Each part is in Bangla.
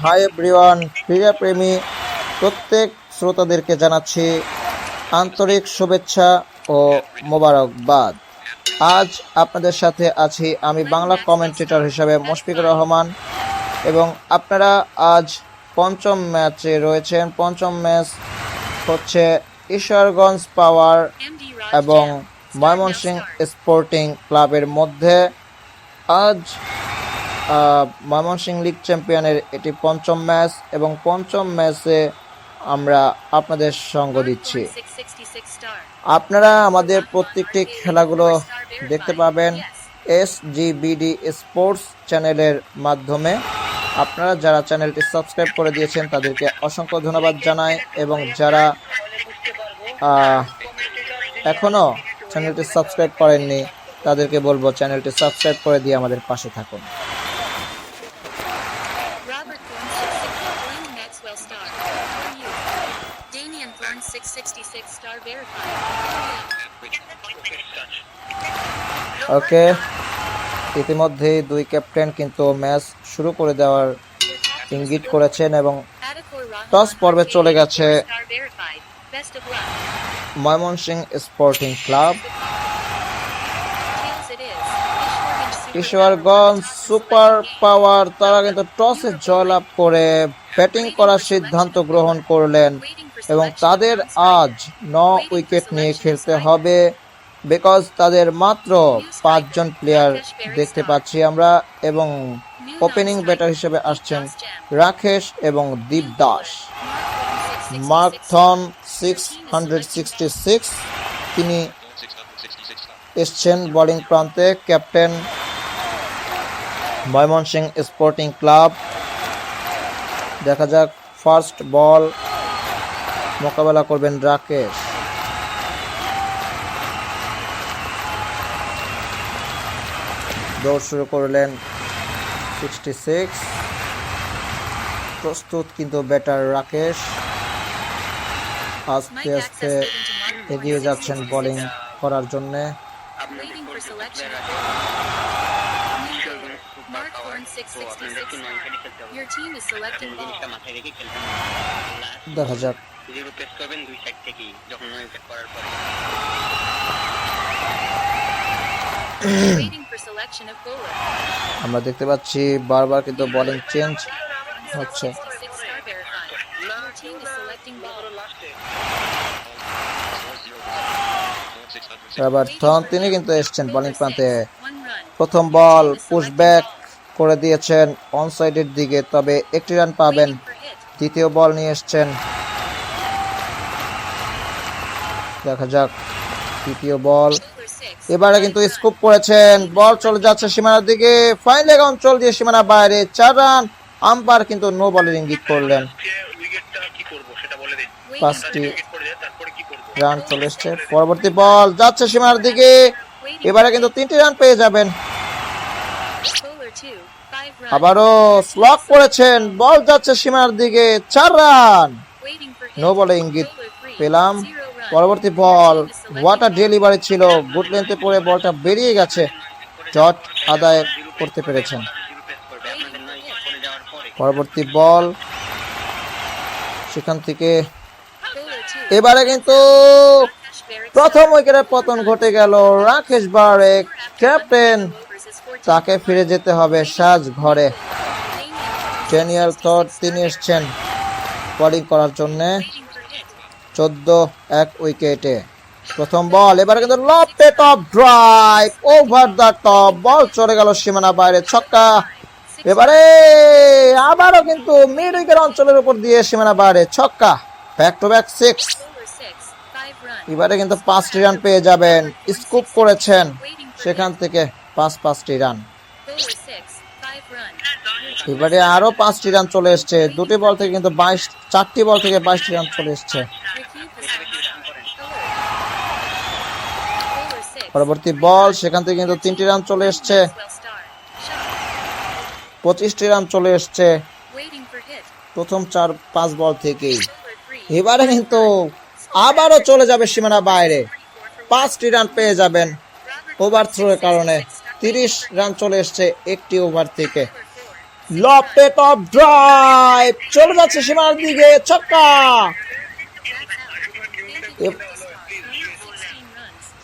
হাই এভরিওয়ান ক্রীড়াপ্রেমী প্রত্যেক শ্রোতাদেরকে জানাচ্ছি আন্তরিক শুভেচ্ছা ও মোবারকবাদ। আজ আপনাদের সাথে আছি আমি বাংলা কমেন্টেটর হিসাবে মুশফিকুর রহমান এবং আপনারা আজ পঞ্চম ম্যাচে রয়েছেন। পঞ্চম ম্যাচ হচ্ছে ঈশ্বরগঞ্জ পাওয়ার এবং ময়মনসিংহ স্পোর্টিং ক্লাবের মধ্যে। আজ ময়মনসিংহ লিগ চ্যাম্পিয়নের এটি পঞ্চম ম্যাচ এবং পঞ্চম ম্যাচে আমরা আপনাদের সঙ্গ দিচ্ছি। আপনারা আমাদের প্রত্যেকটি খেলাগুলো দেখতে পাবেন এস জিবিডি স্পোর্টস চ্যানেলের মাধ্যমে। আপনারা যারা চ্যানেলটি সাবস্ক্রাইব করে দিয়েছেন, তাদেরকে অসংখ্য ধন্যবাদ জানাই এবং যারা এখনও চ্যানেলটি সাবস্ক্রাইব করেননি, তাদেরকে বলব চ্যানেলটি সাবস্ক্রাইব করে দিয়ে আমাদের পাশে থাকুন। ওকে ইতিমধ্যেই দুই ক্যাপ্টেন কিন্তু ম্যাচ শুরু করে দেওয়ার ইঙ্গিত করেছেন এবং টস পর্বে চলে গেছে. Mymensingh sporting club Ishwarganj super power, তারা কিন্তু টসে জয়লাভ করে ব্যাটিং করার সিদ্ধান্ত গ্রহণ করলেন এবং তাদের আজ ন উইকেট নিয়ে খেলতে হবে বিকজ তাদের মাত্র পাঁচজন প্লেয়ার দেখতে পাচ্ছি আমরা এবং ওপেনিং ব্যাটার হিসেবে আসছেন রাকেশ এবং দীপ দাস। মার্ক থন সিক্স হান্ড্রেড সিক্সটি সিক্স তিনি এসছেন বোলিং প্রান্তে। Captain Mymensingh sporting club. দেখা যাক ফার্স্ট বল মোকাবেলা করবেন রাকেশ। দৌড় শুরু করলেন সিক্সটি সিক্স প্রস্তুত কিন্তু ব্যাটার রাকেশ। আস্তে আস্তে এগিয়ে যাচ্ছেন বোলিং করার জন্যে। Waiting for আমরা দেখতে পাচ্ছি বারবার কিন্তু বোলিং চেঞ্জ হচ্ছে 66 star verified. Your team is selecting ball. Robert থন তিনি কিন্তু এসছেন বোলিং প্রান্তে প্রথম বল পুশব্যাক করে দিয়েছেন অন সাইডের দিকে তবে একটি রান পাবেন. দ্বিতীয় বল নিয়ে এসছেন দেখা যাক তৃতীয় বল Bowler 6. এবারে কিন্তু স্কুপ করেছেন বল চলে যাচ্ছে সীমানার দিকে ফাইন লেগ অঞ্চল দিয়ে সীমানা বাইরে চার রান আম্পায়ার কিন্তু নো বলের ইঙ্গিত করলেন পাঁচটি রান চলে এসছে পরবর্তী বল যাচ্ছে সীমানার দিকে এবারে কিন্তু তিনটি রান পেয়ে যাবেন Bowler 2. 5 runs. আবারও স্লক করেছেন বল যাচ্ছে সীমানার দিকে চার রান. নো বলে ইঙ্গিত পেলাম. পরবর্তী বল ওয়াটার ডেলিভারি ছিল। গুড লেন্থে পড়ে বলটা বেরিয়ে গেছে। জট আদায় করতে পেরেছেন। পরবর্তী বল, সেখান থেকে এবারে কিন্তু প্রথম উইকেটের পতন ঘটে গেল। Rakesh Barek, captain overs is 14. তাকে ফিরে যেতে হবে সাজ ঘরে। ড্যানিয়েল থট তিনি এসছেন। বোলিং করার জন্যে. চোদ্দ এক উইকেটে। প্রথম বল, এবারে কিন্তু লপে top drive over the top ball চলে গেল সীমানা বাইরে, ছক্কা। এবারে আবারও কিন্তু মিড উইকেট অঞ্চলের উপর দিয়ে সীমানা বাইরে, ছক্কা। Back to back six Bowler 6. 5 run. এবারে কিন্তু পাঁচটি রান পেয়ে যাবেন। স্কুপ করেছেন। সেখান থেকে পাঁচ পাঁচটি রান এবারে আরও পাঁচটি রান চলে এসছে দুটি বল থেকে কিন্তু বাইশ, চারটি বল থেকে বাইশটি রান চলে এসছে Repeat the selection. Alert. Bowler 6. পরবর্তী বল, সেখান থেকে কিন্তু তিনটি রান চলে এসছে. পঁচিশটি রান চলে এসছে. প্রথম চার, পাঁচ বল থেকেই এবারে কিন্তু আবারও চলে যাবে সীমানা বাইরে পাঁচটি রান পেয়ে যাবেন ওভার থ্রোর কারণে তিরিশ রান চলে এসছে একটি ওভার থেকে লপটেড অফ ড্রাইভ চলে যাচ্ছে সীমার দিকে, ছক্কা।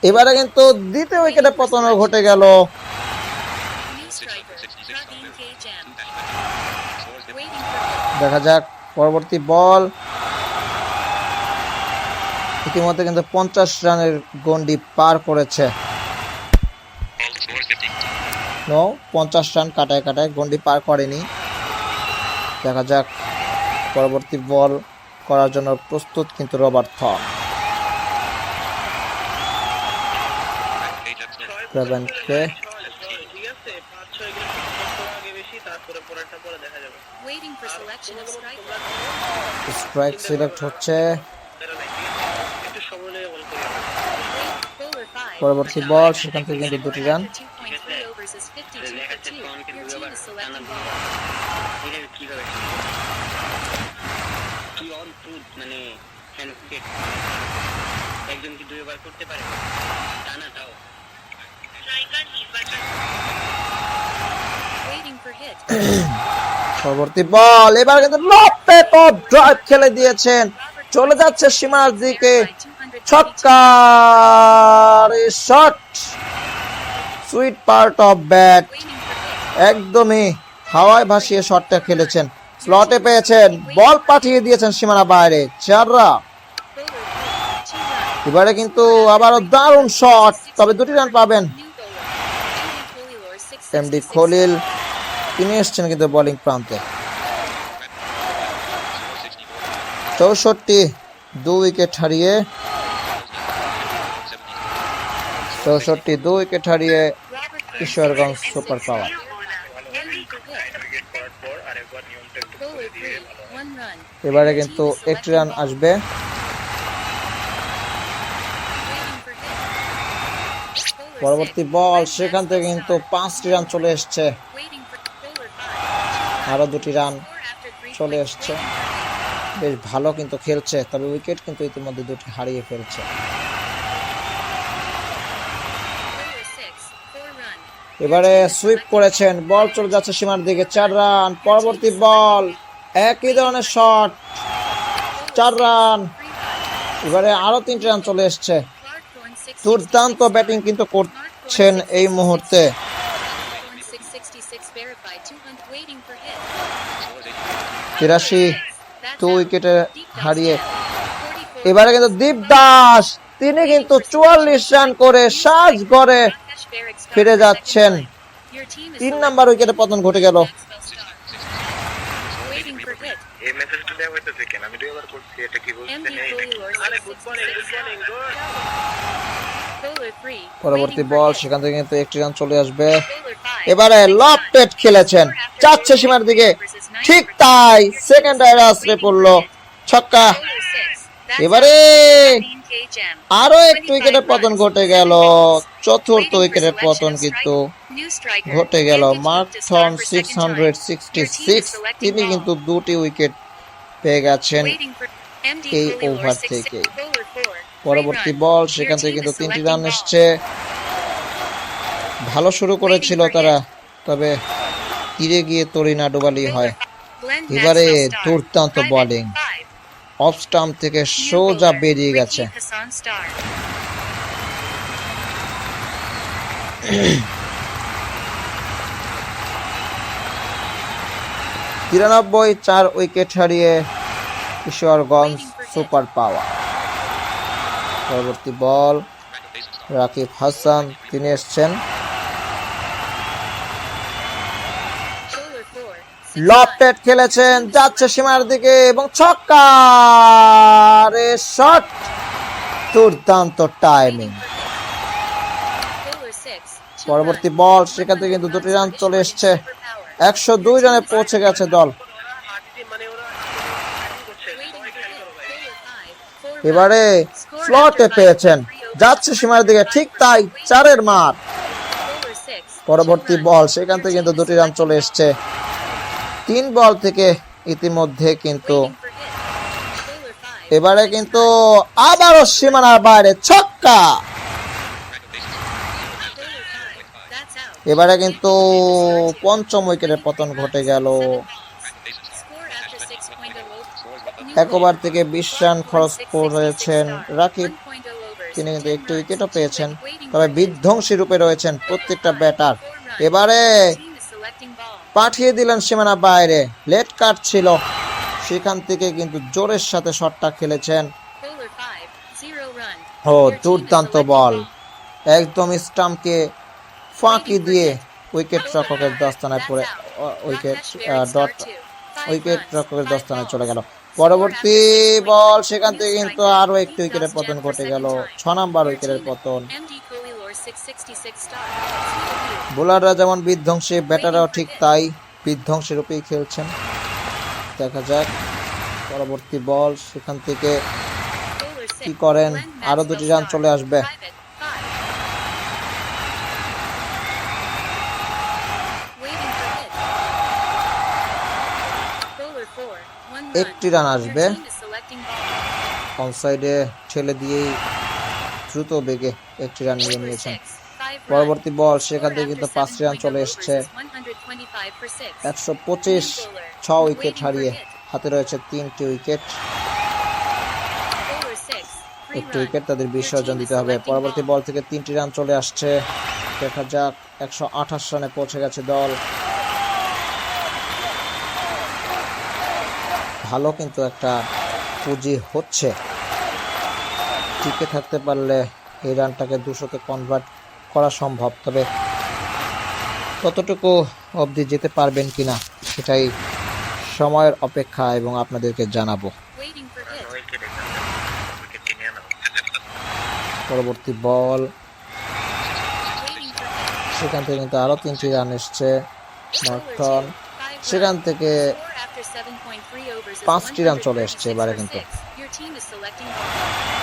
এবারে কিন্তু দ্বিতীয় উইকেটে পতন ঘটে গেল. দেখা যাক, পরবর্তী বল। ইতিমধ্যে কিন্তু পঞ্চাশ রানের গন্ডি পার করেছে। নো পঞ্চাশ রান কাটায় কাটায় গন্ডি পার করেনি দেখা যাক পরবর্তী বল করার জন্য প্রস্তুত কিন্তু রবার্ট striker. স্ট্রাইক সিলেক্ট হচ্ছে একটু সময় নিয়ে বল করি Bowler 5. পরবর্তী বল সেখান থেকে কিন্তু দুটি run After 2.3 overs is 52 for 2. Your team is selecting ball. কি অন মানে হ্যান্ডস্কেট একজন কি দুই করতে পারে তাও Waiting for hit. পরবর্তী বল এবার কিন্তু লপেট অফ ড্রাইভ খেলে দিয়েছেন। চলে যাচ্ছে সীমার দিকে ছক্কা shot sweet part of bat. একদমই হাওয়ায় ভাসিয়ে শটটা খেলেছেন স্লটে পেয়েছেন বল পাঠিয়ে দিয়েছেন সীমানা বাইরে, চাররা Bowler 4. 2 runs. এবারে কিন্তু আবারও দারুণ শট তবে দুটি রান পাবেন New bowler. MD Kholior 666. MD Khalil, তিনি এসছেন কিন্তু বোলিং প্রান্তে চৌষট্টি দু উইকেট হারিয়ে চৌষট্টি দুই উইকেট হারিয়ে ঈশ্বরগঞ্জ সুপার পাওয়ার। এবারে কিন্তু একটি রান আসবে। পরবর্তী বল, সেখান থেকে কিন্তু পাঁচটি রান চলে এসছে। আরও দুটি রান চলে এসছে। বেশ ভালো কিন্তু খেলছে, তবে উইকেট কিন্তু ইতিমধ্যে দুটি হারিয়ে ফেলছে। এবারে সুইপ করেছেন বল চলে যাচ্ছে সীমার দিকে, চার রান পরবর্তী বল একই ধরনের শট চার রান এবারে আরও তিনটি রান চলে এসছে Clark Thorne 666. দুর্দান্ত ব্যাটিং কিন্তু করছেন এই মুহূর্তে Thorne 666 verified 200. Waiting for hit. তিরাশি দু উইকেটে হারিয়ে এবারে কিন্তু দীপ দাস তিনি কিন্তু চুয়াল্লিশ রান করে সাজ গড়ে ফিরে যাচ্ছেন তিন নাম্বার উইকেটে পতন ঘটে গেল Maxwell Star. Waiting for hit. এই মেসেজটা দেওয়া হইতেছে কেন আমি দুই করছি এটা কি বলছেন MD Kholior আরে good morning good 666. Morning good Bowler 3. পরবর্তী বল সেখান থেকে কিন্তু একটি রান চলে আসবে এবারে লপটেট খেলেছেন যাচ্ছে সীমার দিকে ঠিক তাই সেকেন্ড রাইড আসরে পড়ল ছক্কা Bowler 6. That's এবারে আরও একটু উইকেটের পতন ঘটে গেল। চতুর্থ উইকেটের পতন কিন্তু ঘটে গেল। মার্ক থন সিক্স কিন্তু দুটি উইকেট পেয়ে গেছেন এই ওভার থেকে। পরবর্তী বল সেখান থেকে কিন্তু তিনটি রান এসছে। ভালো শুরু করেছিল তারা তবে তীরে গিয়ে তরিনা ডুবালি হয়। এবারে দুর্দান্ত বলিং অফ স্টাম্প থেকে সোজা বেরিয়ে গেছে। তিরানব্বই চার উইকেট হারিয়ে কিশোরগঞ্জ সুপার পাওয়ার। পরবর্তী বল রাকিব হাসান, তিনি এসছেন। লপটেট খেলেছেন, যাচ্ছে সীমার দিকে এবং ছক্কা শট। দুর্দান্ত টাইমিং পরবর্তী বল সেখান থেকে কিন্তু দুটি রান চলে এসছে। একশো দুই রানে পৌঁছে গেছে দল। এবারে. স্লটে পেয়েছেন. যাচ্ছে সীমার দিকে, ঠিক তাই, চারের মার পরবর্তী বল সেখান থেকে কিন্তু দুটি রান চলে এসছে। তিন বল থেকে ইতিমধ্যে কিন্তু. এবারে কিন্তু আবারও সীমানার বাইরে ছক্কা. এবারে কিন্তু পঞ্চম উইকেটের পতন ঘটে গেল। Score after 6.0 New এক ওভার থেকে বিশ রান খরচ করেছেন রাকিব। তিনি কিন্তু 10 একটি উইকেটও পেয়েছেন। তবে বিধ্বংসী রূপে রয়েছেন প্রত্যেকটা ব্যাটার এবারে Team is selecting ball. পাঠিয়ে দিলেন সীমানা বাইরে। লেট কাট ছিল। সেখান থেকে কিন্তু জোরের সাথে শটটা খেলেছেন। Bowler 5, 0 run. ও দুর্দান্ত বল। একদম স্টাম্পকে ফাঁকি দিয়ে উইকেট রক্ষকের দস্তানায় পড়ে উইকেট ডট উইকেট রক্ষকের দস্তানায় চলে গেল। পরবর্তী বল সেখান থেকে কিন্তু আরও একটি উইকেটের পতন ঘটে গেল। ছ নাম্বার উইকেটের পতন। বোলাররা যেমন বিধ্বংসে ব্যাটাররাও ঠিক তাই বিধ্বংসের রূপেই খেলছেন। দেখা যাক পরবর্তী বল সেখান থেকে কি করেন? আরও দুটি রান চলে আসবে। একটি রান আসবে। অনসাইডে ছেলে দিয়েই দ্রুত বেগে একটি রান নিয়ে নিয়েছেন। 6, five run. পরবর্তী বল সেখান থেকে কিন্তু পাঁচটি রান চলে এসছে। is 125 for six. একশো পঁচিশ ছ উইকেট হারিয়ে হাতে রয়েছে তিনটি উইকেট Bowler 6, three একটি উইকেট তাদের বিসর্জন দিতে হবে। পরবর্তী বল থেকে তিনটি রান চলে আসছে। দেখা যাক একশো আঠাশ রানে পৌঁছে গেছে দল। ভালো কিন্তু একটা পুঁজি হচ্ছে। টিকে থাকতে পারলে এই রানটাকে দুশোকে কনভার্ট করা সম্ভব তবে কতটুকু অবধি যেতে পারবেন কিনা সেটাই সময়ের অপেক্ষা এবং আপনাদেরকে জানাব পরবর্তী বল. সেখান থেকে কিন্তু আরও তিনটি রান এসছে Bowler নর্টন 2, five সেখান থেকে Score after 7.3 overs is পাঁচটি রান চলে এসছে 136 এবারে কিন্তু। six. Your team is selecting ball.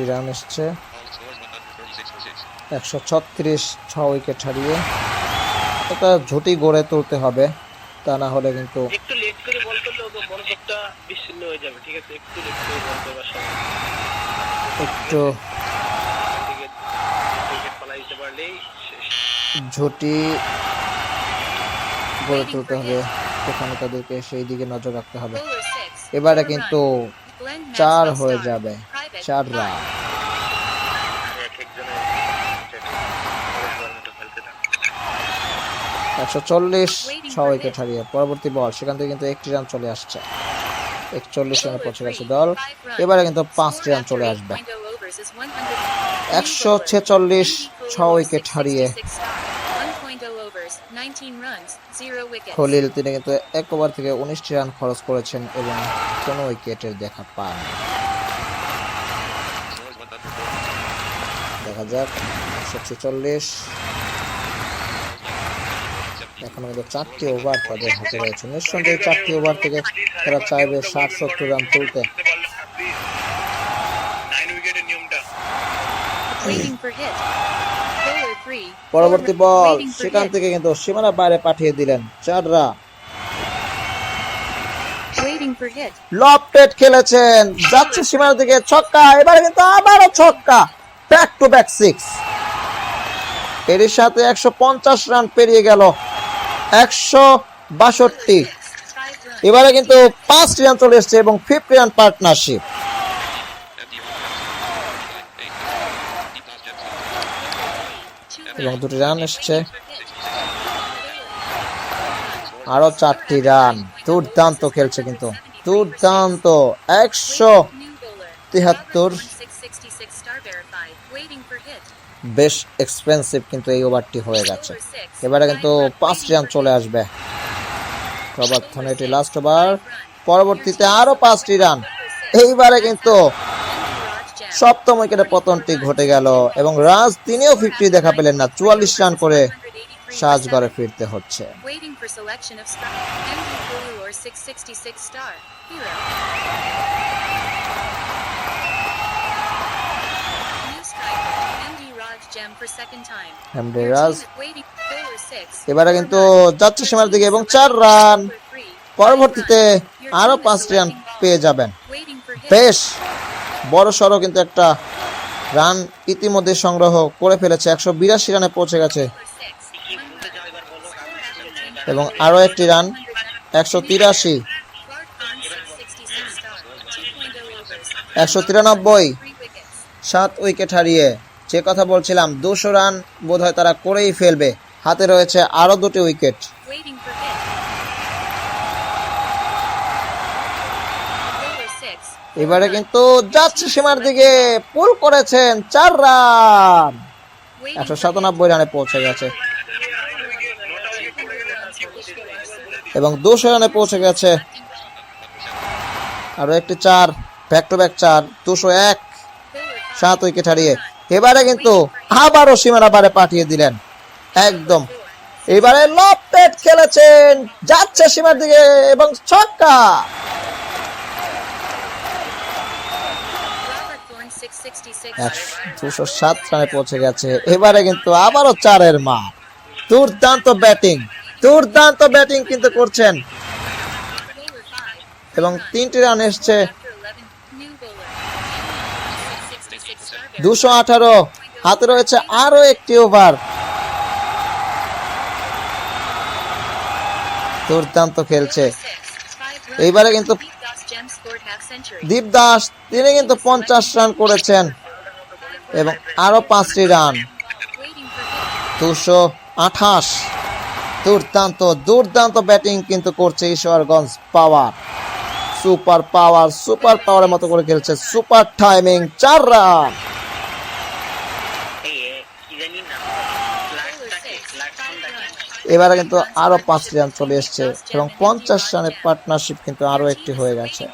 পাঁচটি রান এসছে। একশো ছত্রিশ ছ উইকেট হারিয়ে। একটা ঝুটি গড়ে তুলতে হবে তা না হলে কিন্তু একটু লেট করে বল করলে ওদের মনোযোগটা বিচ্ছিন্ন হয়ে যাবে ঠিক আছে? একটু লেট করে বল করবার সময় একটু থেকে উইকেট পালাই দিতে পারলেই শেষ। ঝুটি গড়ে তুলতে হবে সেখানে তাদেরকে সেই দিকে নজর রাখতে হবে। এবারে কিন্তু চার হয়ে যাবে। চার. রান একশো চল্লিশ ছ উইকেট হারিয়ে পরবর্তী বল সেখান থেকে কিন্তু একটি রান চলে আসছে একচল্লিশ রানে পৌঁছে গেছে দল এবারে কিন্তু পাঁচটি রান চলে আসবে 8.0 overs is 100. একশো ছেচল্লিশ MD ছ উইকেট হারিয়ে 666 star. 1.0 overs, 19 runs, 0 wickets. Khalil তিনি কিন্তু এক ওভার থেকে উনিশটি রান খরচ করেছেন এবং কোনো উইকেটের দেখা পান দেখা যাক। একশো ছেচল্লিশ। এখন কিন্তু চারটি ওভার তাদের হাতে রয়েছে। নিঃসন্দেহে চারটি ওভার থেকে তারা চাইবে ষাট সত্তর রান তুলতে। নাইন উইকেটের নিয়মটা Waiting for hit. Bowler 3. পরবর্তী বল সেখান থেকে কিন্তু সীমানা বাইরে পাঠিয়ে দিলেন চার রান Waiting লফটেড খেলেছেন। যাচ্ছে সীমানা থেকে ছক্কা এবারে কিন্তু আবারও ছক্কা। ব্যাক টু ব্যাক সিক্স এর সাথে একশো পঞ্চাশ রান পেরিয়ে গেল একশো বাষট্টি। এবারে কিন্তু পাঁচটি রান চলে এসছে এবং ফিফটি রান পার্টনারশিপ এবং দুটি রান এসছে. আরও চারটি রান দুর্দান্ত খেলছে কিন্তু। দুর্দান্ত। একশো New বেশ এক্সপেন্সিভ কিন্তু এই ওভারটি হয়ে গেছে। এবারে কিন্তু. পাঁচটি রান চলে আসবে। এটি লাস্ট ওভার পরবর্তীতে আরও পাঁচটি রান এইবারে কিন্তু সপ্তম উইকেটে পতনটি ঘটে গেল এবং রাজ তিনিও ফিফটি দেখা পেলেন না। চুয়াল্লিশ রান করে সাজগড়ে ফিরতে হচ্ছে। এবারে কিন্তু. যাচ্ছে সীমার দিকে এবং চার রান পরবর্তীতে আরও পাঁচটি রান পেয়ে যাবেন. বেশ বড় সড়ো কিন্তু একটা রান ইতিমধ্যে সংগ্রহ করে ফেলেছে একশো বিরাশি রানে পৌঁছে গেছে এবং আরও একটি রান একশো তিরাশি Clark Thorne 666 star. 2.0 overs. একশো তিরানব্বই সাত উইকেট হারিয়ে যে কথা বলছিলাম দুশো রান বোধহয় তারা করেই ফেলবে। হাতে রয়েছে আরও দুটি wicket. Waiting for hit. Bowler 6. এবারে কিন্তু যাচ্ছে সীমার দিকে। পুল করেছেন চার রান। একশো সাতানব্বই রানে পৌঁছে গেছে। এবং দুশো রানে পৌঁছে গেছে। আরও একটি চার ব্যাক টু ব্যাক চার দুশো এক। সাত উইকেট হারিয়ে। এবারে কিন্তু আবারও সীমানা পারে পাঠিয়ে দিলেন। একদম। এবারে লপটেট খেলেছেন, যাচ্ছে সীমার দিকে এবং ছক্কা। Robert Thorne 666 দুশো সাত রানে পৌঁছে গেছে। এবারে কিন্তু আবারও চারের মা দুর্দান্ত ব্যাটিং দুর্দান্ত ব্যাটিং কিন্তু করছেন। এবং তিনটি রান এসছে দুশো আঠারো হাতে রয়েছে আরও একটি ওভার দুর্দান্ত খেলছে. এইবারে কিন্তু. দীপ দাস, তিনি কিন্তু পঞ্চাশ রান করেছেন এবং আরও পাঁচটি রান. দুশো আঠাশ দুর্দান্ত দুর্দান্ত ব্যাটিং কিন্তু করছে Ishwarganj power super power, super পাওয়ারের মতো করে খেলছে সুপার টাইমিং, চার রান এই এ, কি জানি না ফ্ল্যাটটাকে ফ্ল্যাট ফোনটাকে এবারে কিন্তু আরও পাঁচটি রান চলে এসছে এবং পঞ্চাশ রানের পার্টনারশিপ কিন্তু আরও একটি হয়ে গেছে.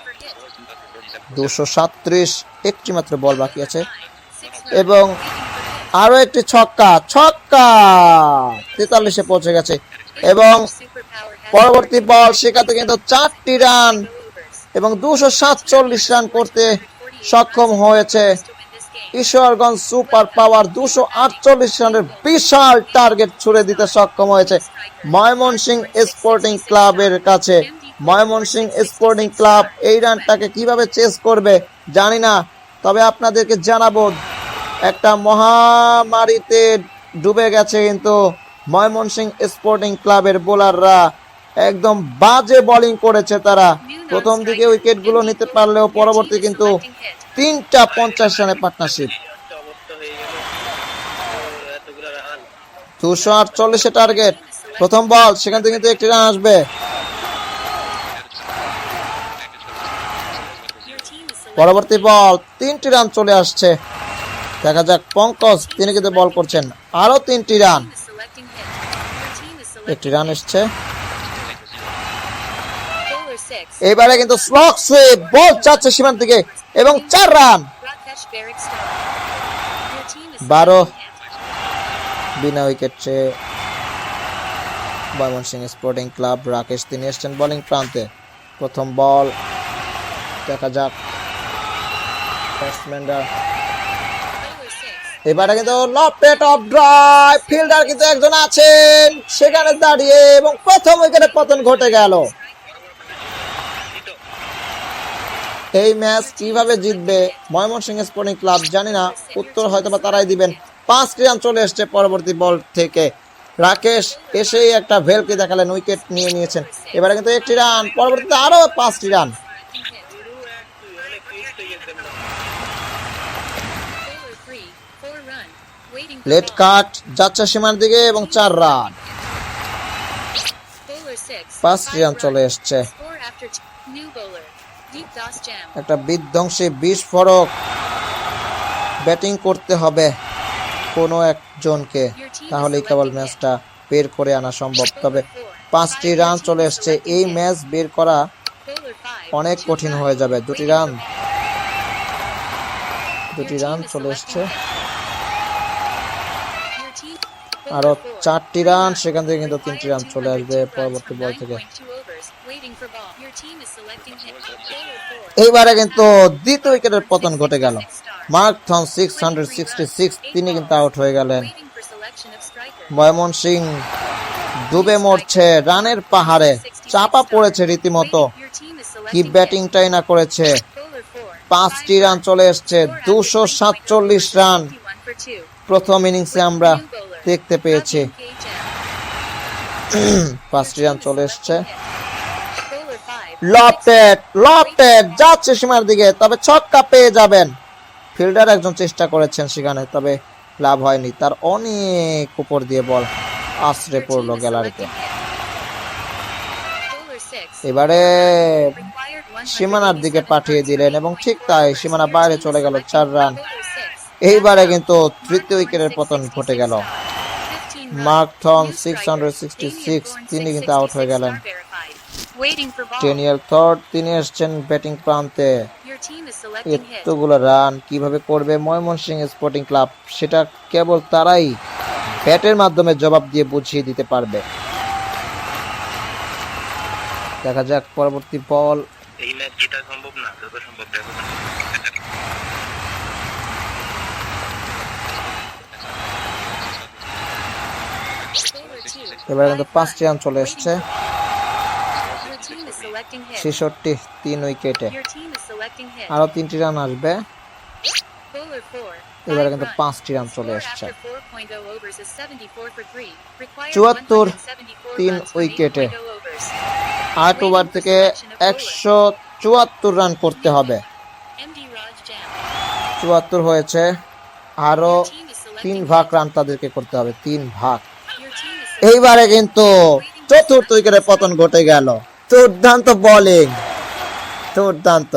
দুশো সাত্রিশ একটি মাত্র বল বাকি আছে এবং Waiting for hit. আরও একটি ছক্কা ছক্কা তেতাল্লিশে পৌঁছে গেছে এবং পরবর্তী বল, সেখানে কিন্তু চারটি রান এবং দুশো সাতচল্লিশ রান করতে সক্ষম হয়েছে ঈশ্বরগঞ্জ সুপার পাওয়ার দুশো আটচল্লিশ রানের বিশাল টার্গেট ছুড়ে দিতে সক্ষম হয়েছে ময়মনসিং স্পোর্টিং ক্লাবের কাছে। ময়মনসিং স্পোর্টিং ক্লাব এই রানটাকে কীভাবে চেস করবে জানি না, তবে আপনাদেরকে জানাব একটা মহামারীতে ডুবে গেছে কিন্তু ময়মনসিং স্পোর্টিং ক্লাবের বোলাররা একদম বাজে বোলিং করেছে তারা। প্রথম দিকে উইকেটগুলো নিতে পারলেও পরবর্তী কিন্তু তিনটা পঞ্চাশ রানের পার্টনারশিপ রান দুশো আটচল্লিশে টার্গেট প্রথম বল সেখান থেকে কিন্তু একটি রান আসবে। পরবর্তী বল তিনটি রান চলে আসছে। দেখা যাক, পঙ্কজ, তিনি কিন্তু বল করছেন। আরও তিনটি রান একটি রান এসছে। এবারে কিন্তু স্লক বল যাচ্ছে সীমান্ত দিকে। এবং চার রান। বারো. বিনা উইকেটে ময়মনসিং স্পোর্টিং ক্লাব রাকেশ, তিনি এসছেন বোলিং প্রান্তে। প্রথম বল, দেখা যাক। ব্যাটসম্যানরা। এবারে কিন্তু লপেট অফ ড্রাইভ, ফিল্ডার কিন্তু একজন আছেন, সেখানে দাঁড়িয়ে এবং প্রথম উইকেটে পতন ঘটে গেল। এই ম্যাচ কীভাবে জিতবে ময়মনসিংহ স্পোর্টিং ক্লাব জানি না। উত্তর হয়তো বা তারাই দিবেন। পাঁচটি রান চলে এসছে পরবর্তী বল থেকে। রাকেশ এসেই একটা ভেলকে দেখালেন, উইকেট নিয়ে নিয়েছেন। এবারে কিন্তু একটি রান, পরবর্তীতে আরও পাঁচটি রান। লেট. কাট, যাচ্ছে সীমার দিকে এবং চার রান। পাঁচটি রান চলে. এসছে। একটা বিধ্বংসী বিস্ফোরক ব্যাটিং করতে হবে কোনো একজনকে। তাহলেই কেবল ম্যাচটা বের করে আনা সম্ভব। তবে পাঁচটি রান চলে এসছে। এই ম্যাচ বের করা অনেক কঠিন হয়ে যাবে। দুটি রান দুটি রান চলে এসছে। আরও চারটি রান সেখান থেকে কিন্তু তিনটি রান চলে আসবে পরবর্তী বল থেকে। এইবারে কিন্তু দ্বিতীয় উইকেটের পতন ঘটে গেল। মার্ক থন সিক্স হান্ড্রেড সিক্সটি সিক্স তিনি কিন্তু আউট হয়ে গেলেন. ময়মন সিং ডুবে মরছে রানের পাহাড়ে। চাপা পড়েছে রীতিমতো। কি ব্যাটিংটাই না করেছে. পাঁচটি রান চলে এসছে, দুশো সাতচল্লিশ রান। প্রথম ইনিংসে আমরা দেখতে পেয়েছি। পাঁচটি রান চলে এসছে। লপটেড লপটেড যাচ্ছে সীমার দিকে, তবে ছক্কা পেয়ে যাবেন। ফিল্ডার একজন চেষ্টা করেছেন সেখানে, তবে লাভ হয়নি। তার অনেক উপর দিয়ে বল আশ্রে পড়ল গ্যালারিতে। এবারে সীমানার দিকে পাঠিয়ে দিলেন এবং ঠিক তাই সীমানা বাইরে চলে গেল চার রান। এইবারে কিন্তু তৃতীয় উইকেটের পতন ঘটে গেল। মার্ক থম সিক্স হান্ড্রেড সিক্সটি সিক্স তিনি কিন্তু আউট হয়ে গেলেন। Waiting for থর্ড তিনি এসছেন ব্যাটিং প্রান্তে. এতগুলো রান কীভাবে করবে ময়মনসিংহ স্পোর্টিং ক্লাব সেটা কেবল তারাই ব্যাটের মাধ্যমে জবাব দিয়ে বুঝিয়ে দিতে পারবে। দেখা যাক পরবর্তী বল। এই ম্যাচ জেতা সম্ভব না যত সম্ভব দেখো Bowler কিন্তু পাঁচটি রান চলে এসছে Your team is selecting hit. ছেষট্টি তিন উইকেটে। আরও তিনটি রান আসবে। এবারে কিন্তু পাঁচটি রান চলে আসছে চুয়াত্তর তিন উইকেটে। আট ওভার থেকে একশো চুয়াত্তর রান করতে হবে। চুয়াত্তর হয়েছে। আরও তিন ভাগ রান তাদেরকে করতে হবে তিন ভাগ। এইবারে কিন্তু চতুর্থ উইকেটে পতন ঘটে গেল। দুর্দান্ত বোলিং দুর্দান্ত.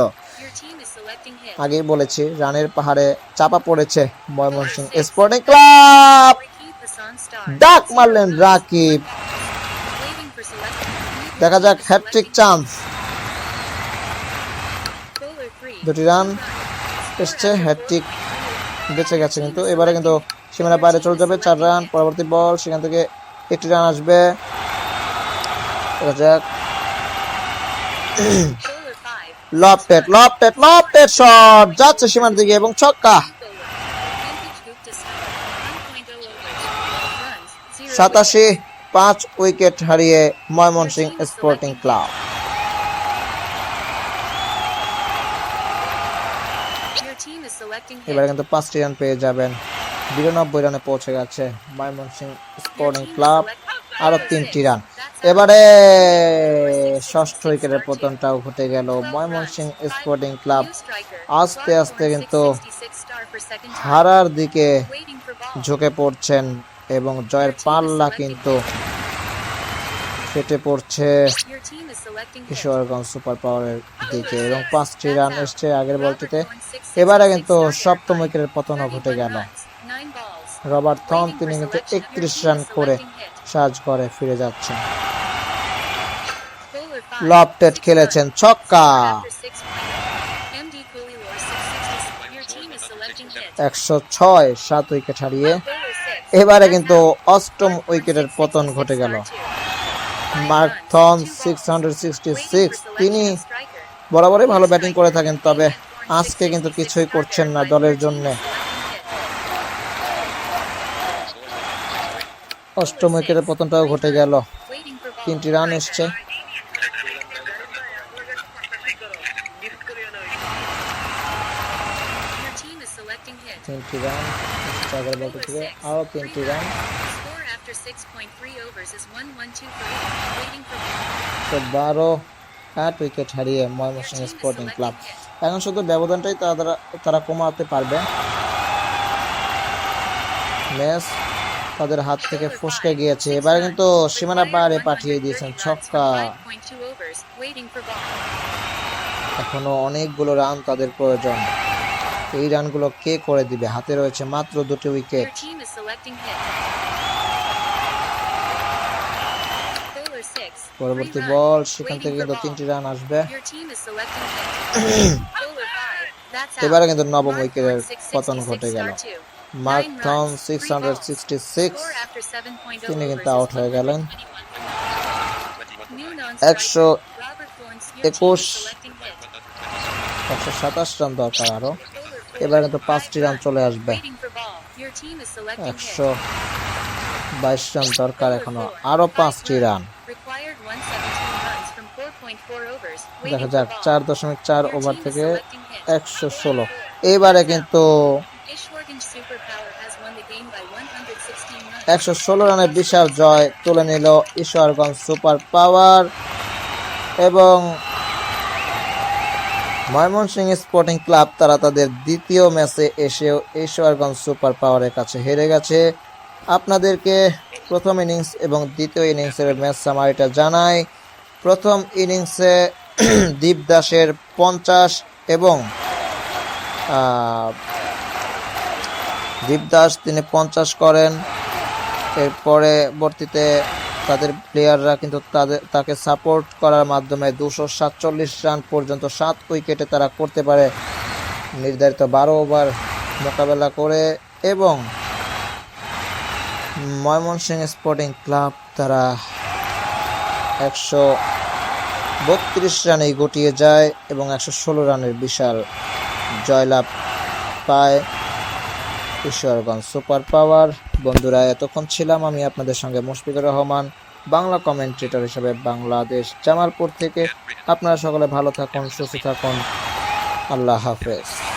আগেই বলেছি রানের পাহাড়ে চাপা পড়েছে ময়মনসিংহ স্পোর্টিং ক্লাব. ডাক মারলেন রাকিব। দেখা যাক is হ্যাট্রিক চান্স দুটি রান এসছে হ্যাট্রিক বেঁচে গেছে কিন্তু। এবারে কিন্তু সীমানা বাইরে চলে যাবে চার রান পরবর্তী বল সেখান থেকে একটি রান আসবে। দেখা যাক। লপটেড লপটেড লপটেড শট যাচ্ছে সীমার দিকে এবং ছক্কা Bowler. Vintage Gupta style. 1.0 overs. Runs. Zero. সাতাশি, পাঁচ উইকেট হারিয়ে ময়মনসিংহ স্পোর্টিং ক্লাব. এবারে কিন্তু পাঁচটি রান পেয়ে যাবেন বিরানব্বই রানে পৌঁছে গেছে ময়মনসিংহ স্পোর্টিং ক্লাব আরও তিনটি রান এবারে ষষ্ঠ উইকেটের পতনটাও ঘটে গেল ময়মনসিং স্পোর্টিং ক্লাব আস্তে আস্তে কিন্তু 666 star for second time. হারার দিকে ঝুঁকে পড়ছেন এবং জয়ের পাল্লা কিন্তু ফেটে পড়ছে কিশোরগঞ্জ সুপার পাওয়ারের দিকে এবং পাঁচটি রান এসছে আগের বলটিতে। এবারে কিন্তু সপ্তম উইকেটের পতনও ঘটে গেল। রবার্ট থম তিনি কিন্তু একত্রিশ রান করে সাজ করে ফিরে যাচ্ছেন। লপটেট খেলেছেন ছক্কা। একশো ছয় সাত উইকেট হারিয়ে এবারে কিন্তু অষ্টম উইকেটের পতন ঘটে গেল। মার্ক থম সিক্স হান্ড্রেড সিক্সটি সিক্স তিনি বরাবরই ভালো ব্যাটিং করে থাকেন, তবে আজকে কিন্তু কিছুই করছেন না দলের জন্য। অষ্টম উইকেটের পতনটাও ঘটে গেল। তিনটি রান এসছে। তিনটি রান এসছে থেকে আরও তিনটি run. After 6.3 overs is 1-1-2 for waiting for তো বারো আট উইকেট হারিয়ে ময়মনসিংহ স্পোর্টিং ক্লাব এখন শুধু ব্যবধানটাই তারা তারা কমাতে পারবে। ম্যাচ তাদের হাত থেকে ফসকে গিয়েছে। এবারে কিন্তু সীমানা বাইরে পাঠিয়ে দিয়েছেন ছক্কা। 5.2 overs waiting for ball. এখনও অনেকগুলো রান তাদের প্রয়োজন। এই রানগুলো কে করে দিবে? হাতে রয়েছে মাত্র দুটি উইকেট পরবর্তী বল সেখান থেকে কিন্তু তিনটি রান আসবে। এবারে কিন্তু নবম উইকেটের পতন ঘটে গেল। মার্ক থন সিক্স তিনি কিন্তু আউট হয়ে গেলেন। একশো একুশ। একশো সাতাশ রান দরকার আরও। এবার কিন্তু পাঁচটি রান চলে আসবে। একশো বাইশ রান দরকার এখনও। আরও পাঁচটি রান দেখা যাক. চার দশমিক চার ওভার থেকে. একশো ষোলো এইবারে কিন্তু Ishwarganj Superpower has won the game by 116 runs. একশো ষোলো রানের বিশাল জয় তুলে নিল ঈশ্বরগঞ্জ সুপার পাওয়ার এবং ময়মনসিংহ স্পোর্টিং ক্লাব তারা তাদের দ্বিতীয় ম্যাচে এসেও ঈশ্বরগঞ্জ সুপার পাওয়ারের কাছে হেরে গেছে আপনাদেরকে প্রথম ইনিংস এবং দ্বিতীয় ইনিংসের ম্যাচ সামারিটা জানাই প্রথম ইনিংসে দীপ দাসের পঞ্চাশ এবং আহ, দীপ দাস তিনি পঞ্চাশ করেন। এর পরবর্তীতে তাদের প্লেয়াররা কিন্তু তাদের তাকে সাপোর্ট করার মাধ্যমে দুশো সাতচল্লিশ রান পর্যন্ত সাত উইকেটে তারা করতে পারে। নির্ধারিত বারো ওভার মোকাবেলা করে এবং ময়মনসিংহ স্পোর্টিং ক্লাব তারা একশো বত্রিশ রানে গটিয়ে যায় এবং একশো ষোলো রানের বিশাল জয়লাভ পায় ঈশ্বরগঞ্জ সুপার পাওয়ার। বন্ধুরা, এতক্ষণ ছিলাম আমি আপনাদের সঙ্গে মুশফিকুর রহমান। বাংলা কমেন্ট্রেটর হিসেবে বাংলাদেশ জামালপুর থেকে। আপনারা সকলে ভালো থাকুন, সুস্থ থাকুন। আল্লাহ হাফেজ।